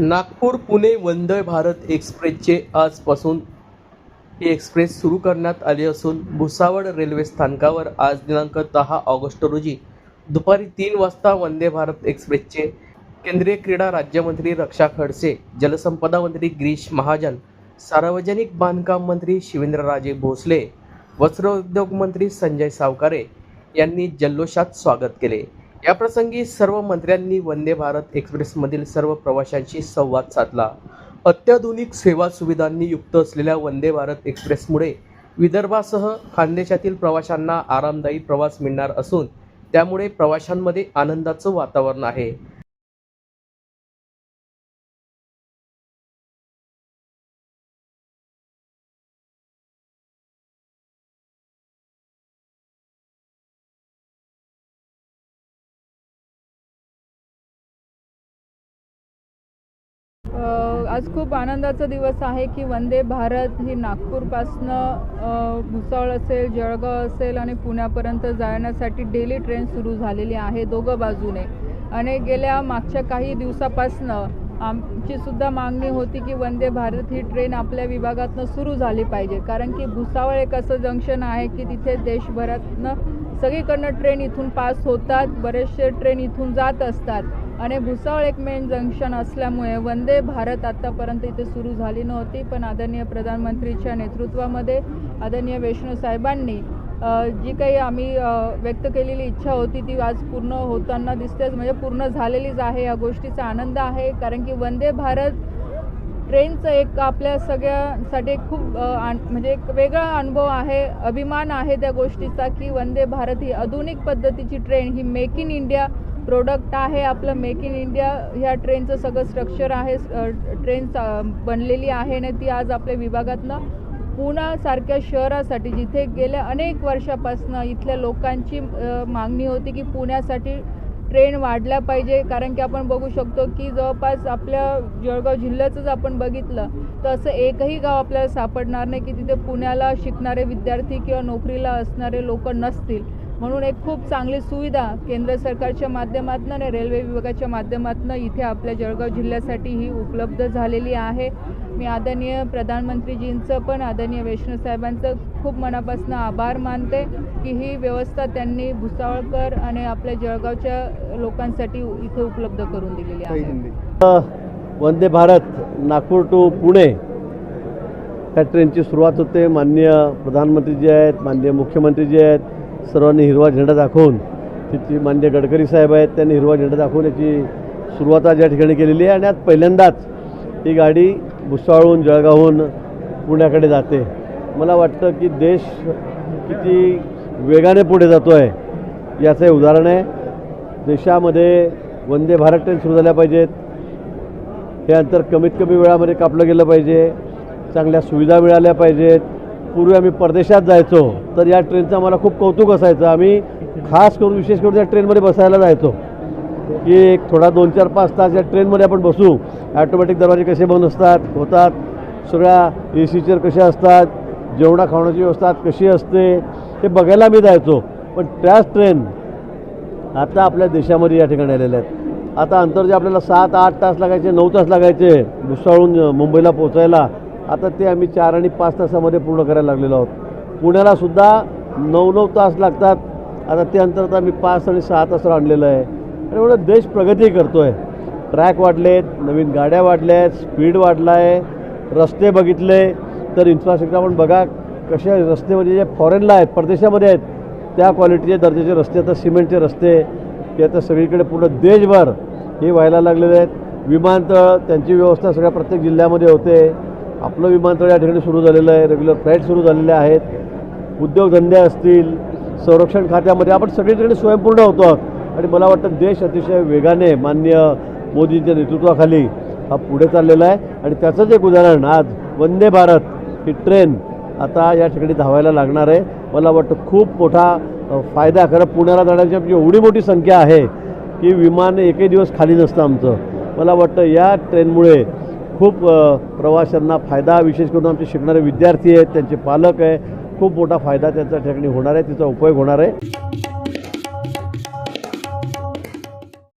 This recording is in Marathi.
नागपूर पुणे वंदे भारत एक्सप्रेसचे आजपासून ही एक्सप्रेस सुरू करण्यात आली असून भुसावळ रेल्वे स्थानकावर आज दिनांक दहा ऑगस्ट रोजी दुपारी तीन वाजता वंदे भारत एक्सप्रेसचे केंद्रीय क्रीडा राज्यमंत्री रक्षा खडसे जलसंपदा मंत्री गिरीश महाजन सार्वजनिक बांधकाम मंत्री शिवेंद्रराजे भोसले वस्त्रोद्योग मंत्री संजय सावकारे यांनी जल्लोषात स्वागत केले. याप्रसंगी सर्व मंत्र्यांनी वंदे भारत एक्सप्रेसमधील सर्व प्रवाशांशी संवाद साधला. अत्याधुनिक सेवा सुविधांनी युक्त असलेल्या वंदे भारत एक्सप्रेसमुळे विदर्भासह खानदेशातील प्रवाशांना आरामदायी प्रवास मिळणार असून त्यामुळे प्रवाशांमध्ये आनंदाचं वातावरण आहे. आज खूप आनंदाचा दिवस आहे की वंदे भारत ही नागपूरपासनं भुसावळ असेल जळगाव असेल आणि पुण्यापर्यंत जाण्यासाठी डेली ट्रेन सुरू झालेली आहे दोघं बाजूने. आणि गेल्या मागच्या काही दिवसापासनं आमची सुद्धा मागणी होती की वंदे भारत ही ट्रेन आपल्या विभागातनं सुरू झाली पाहिजे. कारण की भुसावळ एक असं जंक्शन आहे की तिथे देशभरातनं सगळीकडनं ट्रेन इथून पास होतात बरेचसे ट्रेन इथून जात असतात. आणि भुसावळ एक मेन जंक्शन असल्यामुळे वंदे भारत आत्तापर्यंत इथे सुरू झाली नव्हती पण आदरणीय प्रधानमंत्रीच्या नेतृत्वामध्ये आदरणीय वैष्णव साहेबांनी जी काही आम्ही व्यक्त केलेली इच्छा होती ती आज पूर्ण होताना दिसतेच म्हणजे पूर्ण झालेलीच आहे. या गोष्टीचा आनंद आहे कारण की वंदे भारत ट्रेनचं एक आपल्या सगळ्यांसाठी खूप आन- म्हणजे एक वेगळा अनुभव आहे अभिमान आहे त्या गोष्टीचा की वंदे भारत ही आधुनिक पद्धतीची ट्रेन ही मेक इन इंडिया प्रोडक्ट आहे आपलं मेक इन इंडिया ह्या ट्रेनचं सगळं स्ट्रक्चर आहे ट्रेन बनलेली आहे आणि ती आज आपल्या विभागातनं पुण्यासारख्या शहरासाठी जिथे गेल्या अनेक वर्षापासनं इथल्या लोकांची मागणी होती की पुण्यासाठी ट्रेन वाढल्या पाहिजे. कारण की आपण बघू शकतो की जवळपास आपल्या जळगाव जिल्ह्याचंच आपण बघितलं तर असं एकही गाव आपल्याला सापडणार नाही की तिथे पुण्याला शिकणारे विद्यार्थी किंवा नोकरीला असणारे लोक नसतील. म्हणून एक खूप चांगली सुविधा केंद्र सरकारच्या माध्यमातून आणि रेल्वे विभागाच्या माध्यमातून इथे आपल्या जळगाव जिल्ह्यासाठी ही उपलब्ध झालेली आहे. मी आदरणीय प्रधानमंत्रीजींचं पण आदरणीय वैष्णव साहेबांचं खूप मनापासून आभार मानते की ही व्यवस्था त्यांनी भुसावळकर आणि आपल्या जळगावच्या लोकांसाठी इथे उपलब्ध करून दिलेली आहे. वंदे भारत नागपूर टू पुणे. त्या ट्रेनची सुरुवात होते. माननीय प्रधानमंत्री जे आहेत माननीय मुख्यमंत्री जे आहेत. सर्वांनी हिरवा झेंडा दाखवून तिथली मान्य गडकरी साहेब आहेत त्यांनी हिरवा झेंडा दाखवून याची सुरुवात आज या ठिकाणी केलेली आहे. आणि आज पहिल्यांदाच ही गाडी भुसावळहून जळगावहून पुण्याकडे जाते. मला वाटतं की देश किती वेगाने पुढे जातो आहे याचं हे उदाहरण आहे. देशामध्ये वंदे भारत ट्रेन सुरू झाल्या पाहिजेत. हे अंतर कमीत कमी वेळामध्ये कापलं गेलं पाहिजे. चांगल्या सुविधा मिळाल्या पाहिजेत. पूर्वी आम्ही परदेशात जायचो तर या ट्रेनचं आम्हाला खूप कौतुक असायचं. आम्ही खास करून विशेष करून त्या ट्रेनमध्ये बसायला जायचो. की एक थोडा दोन चार पाच तास या ट्रेनमध्ये आपण बसू. ॲटोमॅटिक दरवाजे कसे बंद असतात होतात. सगळ्या ए सी चेअर कशा असतात जेवणा खावण्याची व्यवस्था कशी असते हे बघायला आम्ही जायचो. पण त्याच ट्रेन आता आपल्या देशामध्ये या ठिकाणी आलेल्या आहेत. आता अंतर जे आपल्याला सात आठ तास लागायचे नऊ तास लागायचे भुसावळून मुंबईला पोचायला आता ते आम्ही चार आणि पाच तासामध्ये पूर्ण करायला लागलेलो आहोत. पुण्यालासुद्धा नऊ नऊ तास लागतात. आता ते अंतर आता आम्ही पाच आणि सहा तासावर आणलेलं आहे. आणि एवढं देश प्रगती करतो आहे ट्रॅक वाढलेत नवीन गाड्या वाढल्या आहेत स्पीड वाढला आहे रस्ते बघितले. तर इन्फ्रास्ट्रक्चर आपण बघा कशा रस्ते म्हणजे जे फॉरेनला आहेत परदेशामध्ये आहेत त्या क्वालिटीचे दर्जाचे रस्ते आता सिमेंटचे रस्ते ते आता सगळीकडे पूर्ण देशभर हे व्हायला लागलेले आहेत. विमानतळ त्यांची व्यवस्था सगळ्या प्रत्येक जिल्ह्यामध्ये होते. आपलं विमानतळ या ठिकाणी सुरू झालेलं आहे. रेग्युलर फ्लाईट सुरू झालेले आहेत. उद्योगधंदे असतील संरक्षण खात्यामध्ये आपण सगळी ठिकाणी स्वयंपूर्ण होतो. आहोत आणि मला वाटतं देश अतिशय वेगाने माननीय मोदींच्या नेतृत्वाखाली हा पुढे चाललेला आहे. आणि त्याचंच एक उदाहरण आज वंदे भारत ही ट्रेन आता या ठिकाणी धावायला लागणार आहे. मला वाटतं खूप मोठा फायदा खरं पुण्याला जाण्याची आमची एवढी मोठी संख्या आहे की विमान एकही दिवस खाली नसतं आमचं. मला वाटतं या ट्रेनमुळे खूप प्रवाशांना फायदा विशेष करून आमचे शिकणारे विद्यार्थी आहेत त्यांचे पालक आहे खूप मोठा फायदा त्यांच्या ठिकाणी होणार आहे तिचा उपयोग होणार आहे.